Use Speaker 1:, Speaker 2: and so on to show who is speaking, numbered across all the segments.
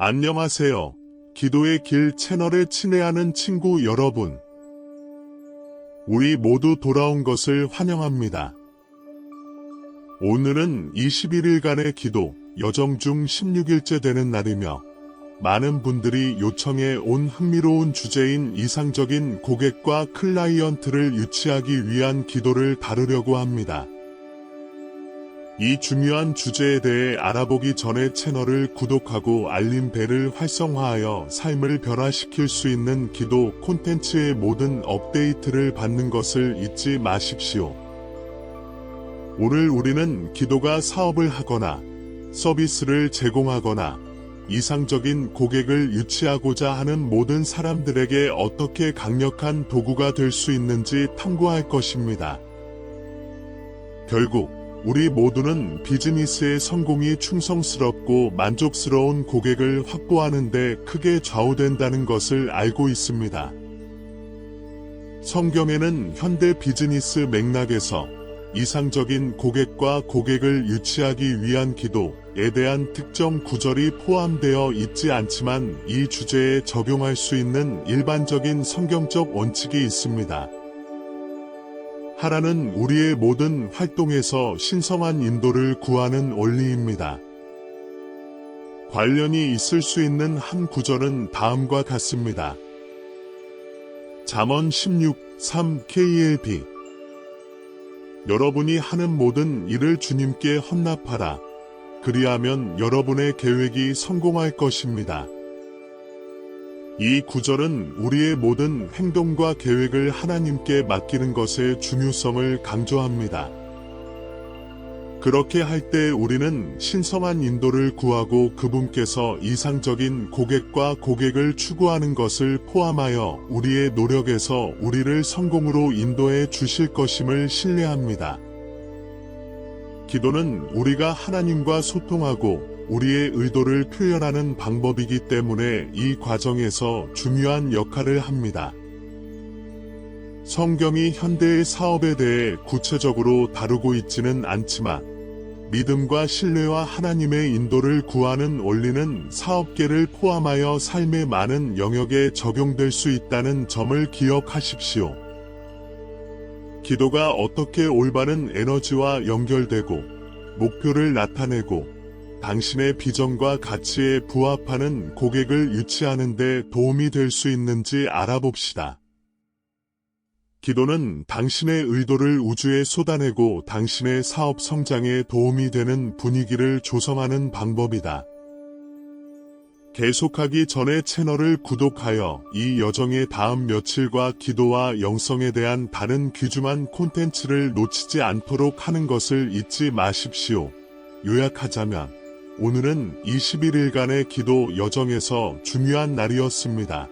Speaker 1: 안녕하세요. 기도의 길 채널에 친애하는 친구 여러분. 우리 모두 돌아온 것을 환영합니다. 오늘은 21일간의 기도, 여정 중 16일째 되는 날이며, 많은 분들이 요청해 온 흥미로운 주제인 이상적인 고객과 클라이언트를 유치하기 위한 기도를 다루려고 합니다. 이 중요한 주제에 대해 알아보기 전에 채널을 구독하고 알림 벨을 활성화하여 삶을 변화시킬 수 있는 기도 콘텐츠의 모든 업데이트를 받는 것을 잊지 마십시오. 오늘 우리는 기도가 사업을 하거나 서비스를 제공하거나 이상적인 고객을 유치하고자 하는 모든 사람들에게 어떻게 강력한 도구가 될 수 있는지 탐구할 것입니다. 결국 우리 모두는 비즈니스의 성공이 충성스럽고 만족스러운 고객을 확보하는 데 크게 좌우된다는 것을 알고 있습니다. 성경에는 현대 비즈니스 맥락에서 이상적인 고객과 고객을 유치하기 위한 기도에 대한 특정 구절이 포함되어 있지 않지만 이 주제에 적용할 수 있는 일반적인 성경적 원칙이 있습니다. 하라는 우리의 모든 활동에서 신성한 인도를 구하는 원리입니다. 관련이 있을 수 있는 한 구절은 다음과 같습니다. 잠언 16, 3 KLB 여러분이 하는 모든 일을 주님께 헌납하라. 그리하면 여러분의 계획이 성공할 것입니다. 이 구절은 우리의 모든 행동과 계획을 하나님께 맡기는 것의 중요성을 강조합니다. 그렇게 할 때 우리는 신성한 인도를 구하고 그분께서 이상적인 고객과 고객을 추구하는 것을 포함하여 우리의 노력에서 우리를 성공으로 인도해 주실 것임을 신뢰합니다. 기도는 우리가 하나님과 소통하고 우리의 의도를 표현하는 방법이기 때문에 이 과정에서 중요한 역할을 합니다. 성경이 현대의 사업에 대해 구체적으로 다루고 있지는 않지만 믿음과 신뢰와 하나님의 인도를 구하는 원리는 사업계를 포함하여 삶의 많은 영역에 적용될 수 있다는 점을 기억하십시오. 기도가 어떻게 올바른 에너지와 연결되고 목표를 나타내고 당신의 비전과 가치에 부합하는 고객을 유치하는 데 도움이 될 수 있는지 알아봅시다. 기도는 당신의 의도를 우주에 쏟아내고 당신의 사업 성장에 도움이 되는 분위기를 조성하는 방법이다. 계속하기 전에 채널을 구독하여 이 여정의 다음 며칠과 기도와 영성에 대한 다른 귀중한 콘텐츠를 놓치지 않도록 하는 것을 잊지 마십시오. 요약하자면 오늘은 21일간의 기도 여정에서 중요한 날이었습니다.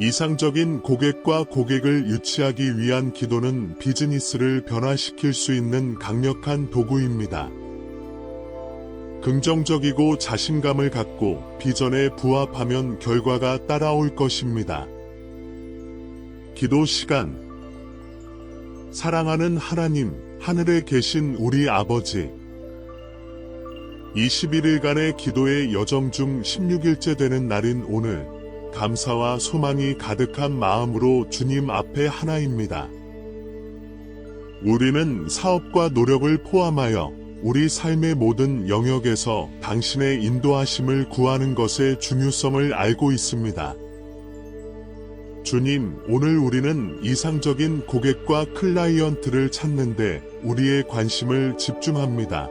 Speaker 1: 이상적인 고객과 고객을 유치하기 위한 기도는 비즈니스를 변화시킬 수 있는 강력한 도구입니다. 긍정적이고 자신감을 갖고 비전에 부합하면 결과가 따라올 것입니다. 기도 시간 사랑하는 하나님, 하늘에 계신 우리 아버지 21일간의 기도의 여정 중 16일째 되는 날인 오늘 감사와 소망이 가득한 마음으로 주님 앞에 하나입니다. 우리는 사업과 노력을 포함하여 우리 삶의 모든 영역에서 당신의 인도하심을 구하는 것의 중요성을 알고 있습니다. 주님, 오늘 우리는 이상적인 고객과 클라이언트를 찾는데 우리의 관심을 집중합니다.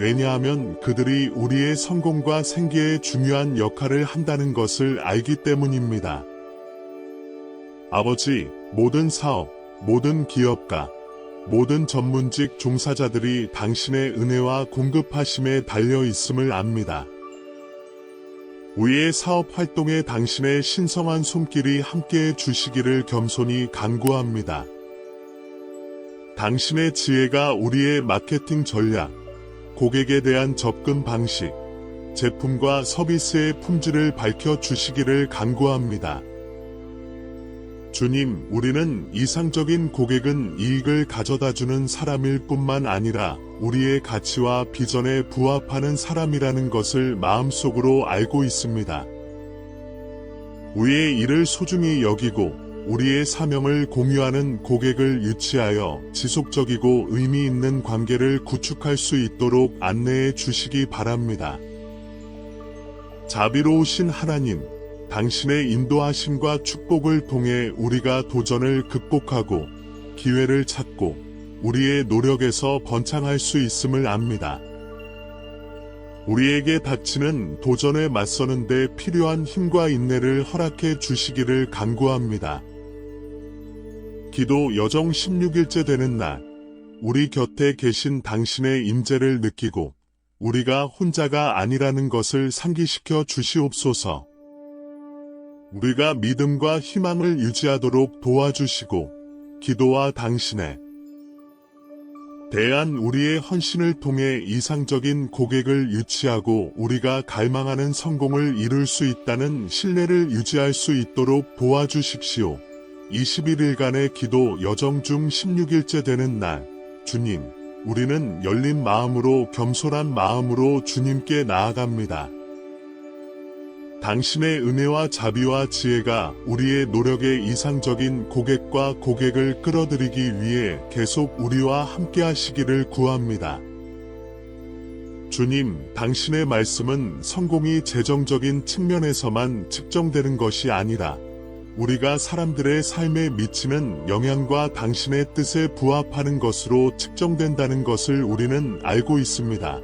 Speaker 1: 왜냐하면 그들이 우리의 성공과 생계에 중요한 역할을 한다는 것을 알기 때문입니다. 아버지, 모든 사업, 모든 기업가, 모든 전문직 종사자들이 당신의 은혜와 공급하심에 달려 있음을 압니다. 우리의 사업 활동에 당신의 신성한 손길이 함께해 주시기를 겸손히 간구합니다. 당신의 지혜가 우리의 마케팅 전략, 고객에 대한 접근 방식, 제품과 서비스의 품질을 밝혀 주시기를 간구합니다. 주님, 우리는 이상적인 고객은 이익을 가져다 주는 사람일 뿐만 아니라 우리의 가치와 비전에 부합하는 사람이라는 것을 마음속으로 알고 있습니다. 우리의 일을 소중히 여기고 우리의 사명을 공유하는 고객을 유치하여 지속적이고 의미 있는 관계를 구축할 수 있도록 안내해 주시기 바랍니다. 자비로우신 하나님, 당신의 인도하심과 축복을 통해 우리가 도전을 극복하고 기회를 찾고 우리의 노력에서 번창할 수 있음을 압니다. 우리에게 닥치는 도전에 맞서는데 필요한 힘과 인내를 허락해 주시기를 간구합니다. 기도 여정 16일째 되는 날, 우리 곁에 계신 당신의 임재를 느끼고 우리가 혼자가 아니라는 것을 상기시켜 주시옵소서. 우리가 믿음과 희망을 유지하도록 도와주시고 기도와 당신의 대한 우리의 헌신을 통해 이상적인 고객을 유치하고 우리가 갈망하는 성공을 이룰 수 있다는 신뢰를 유지할 수 있도록 도와주십시오. 21일간의 기도 여정 중 16일째 되는 날, 주님, 우리는 열린 마음으로 겸손한 마음으로 주님께 나아갑니다. 당신의 은혜와 자비와 지혜가 우리의 노력의 이상적인 고객과 고객을 끌어들이기 위해 계속 우리와 함께 하시기를 구합니다. 주님, 당신의 말씀은 성공이 재정적인 측면에서만 측정되는 것이 아니라 우리가 사람들의 삶에 미치는 영향과 당신의 뜻에 부합하는 것으로 측정된다는 것을 우리는 알고 있습니다.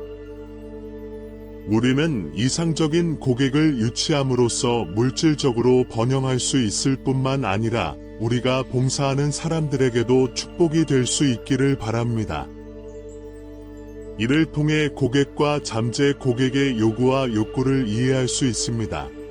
Speaker 1: 우리는 이상적인 고객을 유치함으로써 물질적으로 번영할 수 있을 뿐만 아니라 우리가 봉사하는 사람들에게도 축복이 될 수 있기를 바랍니다. 이를 통해 고객과 잠재 고객의 요구와 욕구를 이해할 수 있습니다.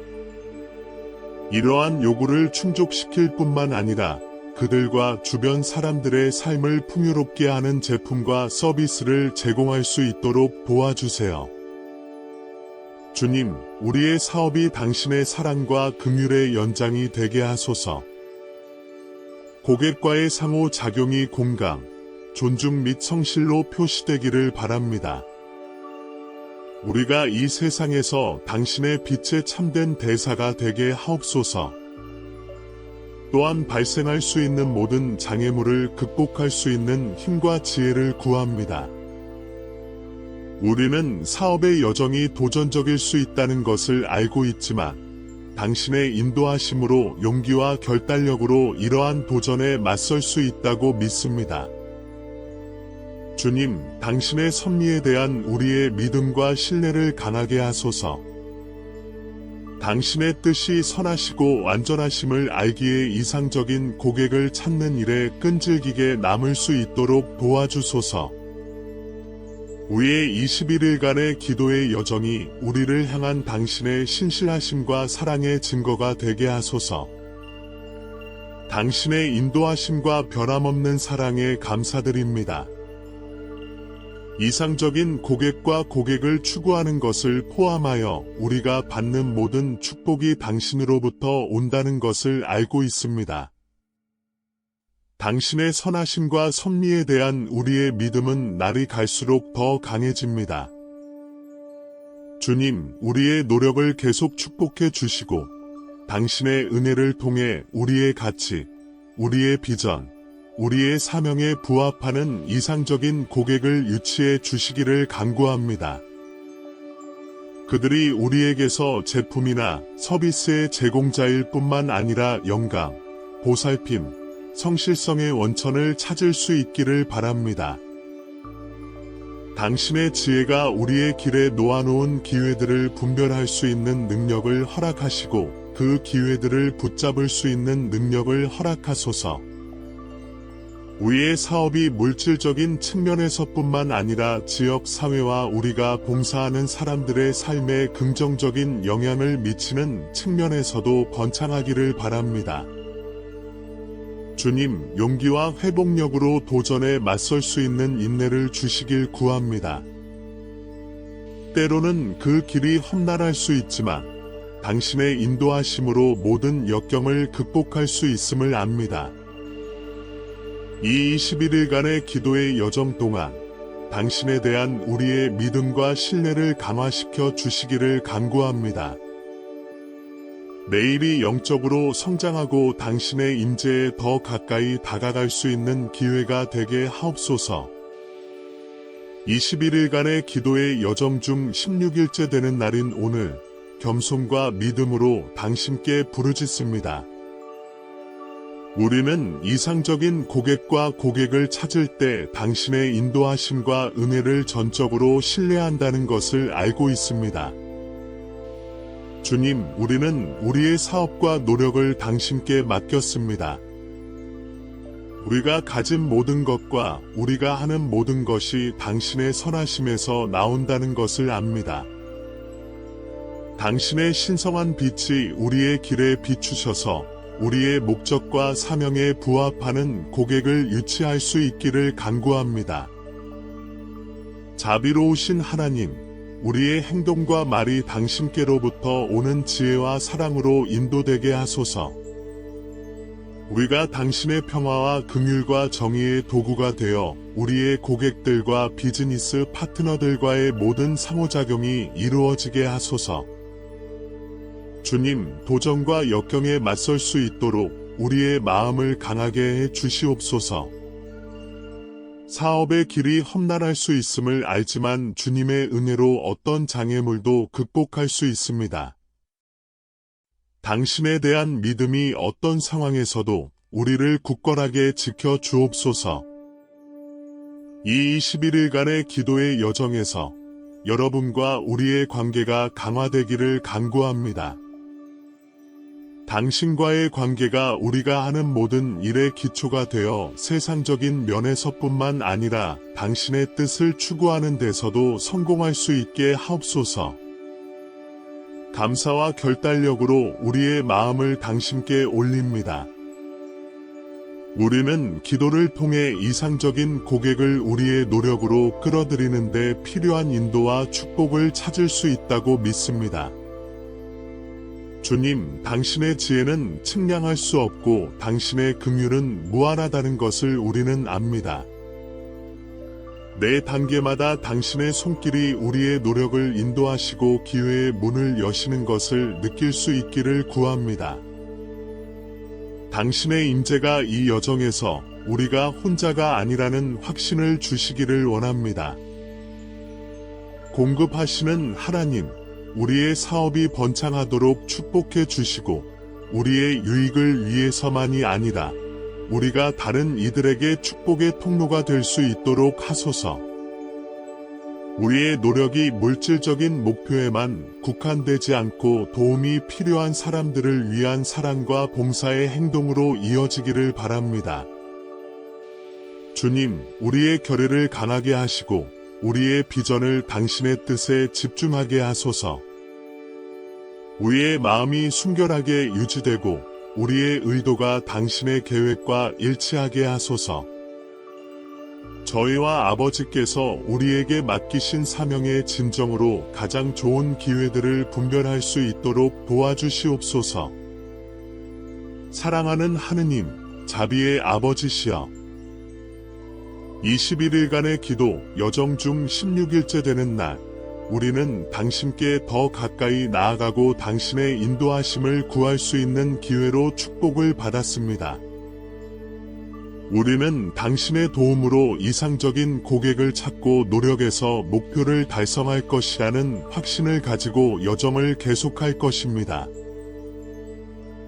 Speaker 1: 이러한 요구를 충족시킬 뿐만 아니라 그들과 주변 사람들의 삶을 풍요롭게 하는 제품과 서비스를 제공할 수 있도록 도와주세요. 주님, 우리의 사업이 당신의 사랑과 긍휼의 연장이 되게 하소서. 고객과의 상호 작용이 공감, 존중 및 성실로 표시되기를 바랍니다. 우리가 이 세상에서 당신의 빛에 참된 대사가 되게 하옵소서. 또한 발생할 수 있는 모든 장애물을 극복할 수 있는 힘과 지혜를 구합니다. 우리는 사업의 여정이 도전적일 수 있다는 것을 알고 있지만 당신의 인도하심으로 용기와 결단력으로 이러한 도전에 맞설 수 있다고 믿습니다. 주님, 당신의 섭리에 대한 우리의 믿음과 신뢰를 강하게 하소서. 당신의 뜻이 선하시고 완전하심을 알기에 이상적인 고객을 찾는 일에 끈질기게 남을 수 있도록 도와주소서. 우리의 21일간의 기도의 여정이 우리를 향한 당신의 신실하심과 사랑의 증거가 되게 하소서. 당신의 인도하심과 변함없는 사랑에 감사드립니다. 이상적인 고객과 고객을 추구하는 것을 포함하여 우리가 받는 모든 축복이 당신으로부터 온다는 것을 알고 있습니다. 당신의 선하심과 섭리에 대한 우리의 믿음은 날이 갈수록 더 강해집니다. 주님, 우리의 노력을 계속 축복해 주시고, 당신의 은혜를 통해 우리의 가치, 우리의 비전, 우리의 사명에 부합하는 이상적인 고객을 유치해 주시기를 간구합니다. 그들이 우리에게서 제품이나 서비스의 제공자일 뿐만 아니라 영감, 보살핌, 성실성의 원천을 찾을 수 있기를 바랍니다. 당신의 지혜가 우리의 길에 놓아놓은 기회들을 분별할 수 있는 능력을 허락하시고 그 기회들을 붙잡을 수 있는 능력을 허락하소서. 우리의 사업이 물질적인 측면에서뿐만 아니라 지역 사회와 우리가 봉사하는 사람들의 삶에 긍정적인 영향을 미치는 측면에서도 번창하기를 바랍니다. 주님, 용기와 회복력으로 도전에 맞설 수 있는 인내를 주시길 구합니다. 때로는 그 길이 험난할 수 있지만 당신의 인도하심으로 모든 역경을 극복할 수 있음을 압니다. 이 21일간의 기도의 여정 동안 당신에 대한 우리의 믿음과 신뢰를 강화시켜 주시기를 간구합니다. 내일이 영적으로 성장하고 당신의 임재에 더 가까이 다가갈 수 있는 기회가 되게 하옵소서. 21일간의 기도의 여정 중 16일째 되는 날인 오늘, 겸손과 믿음으로 당신께 부르짖습니다. 우리는 이상적인 고객과 고객을 찾을 때 당신의 인도하심과 은혜를 전적으로 신뢰한다는 것을 알고 있습니다. 주님, 우리는 우리의 사업과 노력을 당신께 맡겼습니다. 우리가 가진 모든 것과 우리가 하는 모든 것이 당신의 선하심에서 나온다는 것을 압니다. 당신의 신성한 빛이 우리의 길에 비추셔서 우리의 목적과 사명에 부합하는 고객을 유치할 수 있기를 간구합니다. 자비로우신 하나님, 우리의 행동과 말이 당신께로부터 오는 지혜와 사랑으로 인도되게 하소서. 우리가 당신의 평화와 긍휼과 정의의 도구가 되어 우리의 고객들과 비즈니스 파트너들과의 모든 상호작용이 이루어지게 하소서. 주님, 도전과 역경에 맞설 수 있도록 우리의 마음을 강하게 해 주시옵소서. 사업의 길이 험난할 수 있음을 알지만 주님의 은혜로 어떤 장애물도 극복할 수 있습니다. 당신에 대한 믿음이 어떤 상황에서도 우리를 굳건하게 지켜 주옵소서. 이 21일간의 기도의 여정에서 여러분과 우리의 관계가 강화되기를 간구합니다. 당신과의 관계가 우리가 하는 모든 일의 기초가 되어 세상적인 면에서뿐만 아니라 당신의 뜻을 추구하는 데서도 성공할 수 있게 하옵소서. 감사와 결단력으로 우리의 마음을 당신께 올립니다. 우리는 기도를 통해 이상적인 고객을 우리의 노력으로 끌어들이는데 필요한 인도와 축복을 찾을 수 있다고 믿습니다. 주님, 당신의 지혜는 측량할 수 없고 당신의 긍휼은 무한하다는 것을 우리는 압니다. 매 단계마다 당신의 손길이 우리의 노력을 인도하시고 기회의 문을 여시는 것을 느낄 수 있기를 구합니다. 당신의 임재가 이 여정에서 우리가 혼자가 아니라는 확신을 주시기를 원합니다. 공급하시는 하나님, 우리의 사업이 번창하도록 축복해 주시고 우리의 유익을 위해서만이 아니라 우리가 다른 이들에게 축복의 통로가 될 수 있도록 하소서. 우리의 노력이 물질적인 목표에만 국한되지 않고 도움이 필요한 사람들을 위한 사랑과 봉사의 행동으로 이어지기를 바랍니다. 주님, 우리의 결의를 강하게 하시고 우리의 비전을 당신의 뜻에 집중하게 하소서. 우리의 마음이 순결하게 유지되고 우리의 의도가 당신의 계획과 일치하게 하소서. 저희와 아버지께서 우리에게 맡기신 사명의 진정으로 가장 좋은 기회들을 분별할 수 있도록 도와주시옵소서. 사랑하는 하느님, 자비의 아버지시여. 21일간의 기도 여정 중 16일째 되는 날, 우리는 당신께 더 가까이 나아가고 당신의 인도하심을 구할 수 있는 기회로 축복을 받았습니다. 우리는 당신의 도움으로 이상적인 고객을 찾고 노력해서 목표를 달성할 것이라는 확신을 가지고 여정을 계속할 것입니다.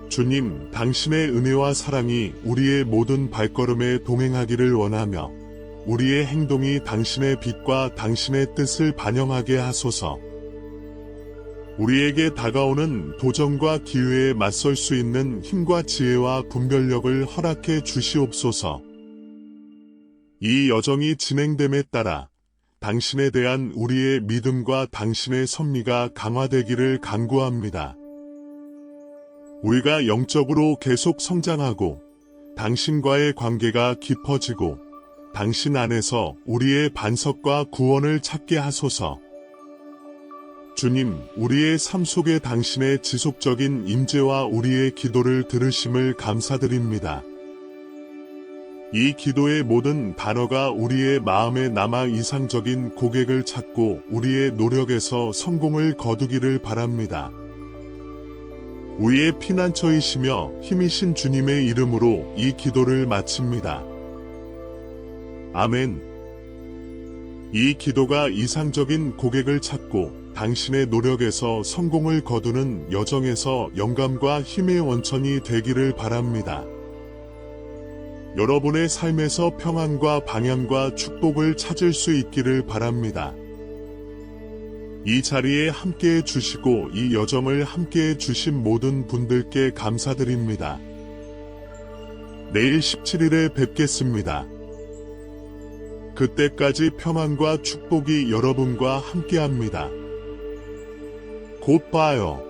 Speaker 1: 주님, 당신의 은혜와 사랑이 우리의 모든 발걸음에 동행하기를 원하며 우리의 행동이 당신의 빛과 당신의 뜻을 반영하게 하소서. 우리에게 다가오는 도전과 기회에 맞설 수 있는 힘과 지혜와 분별력을 허락해 주시옵소서. 이 여정이 진행됨에 따라 당신에 대한 우리의 믿음과 당신의 섭리가 강화되기를 간구합니다. 우리가 영적으로 계속 성장하고 당신과의 관계가 깊어지고 당신 안에서 우리의 반석과 구원을 찾게 하소서. 주님, 우리의 삶 속에 당신의 지속적인 임재와 우리의 기도를 들으심을 감사드립니다. 이 기도의 모든 단어가 우리의 마음에 남아 이상적인 고객을 찾고 우리의 노력에서 성공을 거두기를 바랍니다. 우리의 피난처이시며 힘이신 주님의 이름으로 이 기도를 마칩니다. 아멘. 이 기도가 이상적인 고객을 찾고 당신의 노력에서 성공을 거두는 여정에서 영감과 힘의 원천이 되기를 바랍니다. 여러분의 삶에서 평안과 방향과 축복을 찾을 수 있기를 바랍니다. 이 자리에 함께 해 주시고 이 여정을 함께 해 주신 모든 분들께 감사드립니다. 내일 17일에 뵙겠습니다. 그때까지 평안과 축복이 여러분과 함께합니다. 곧 봐요.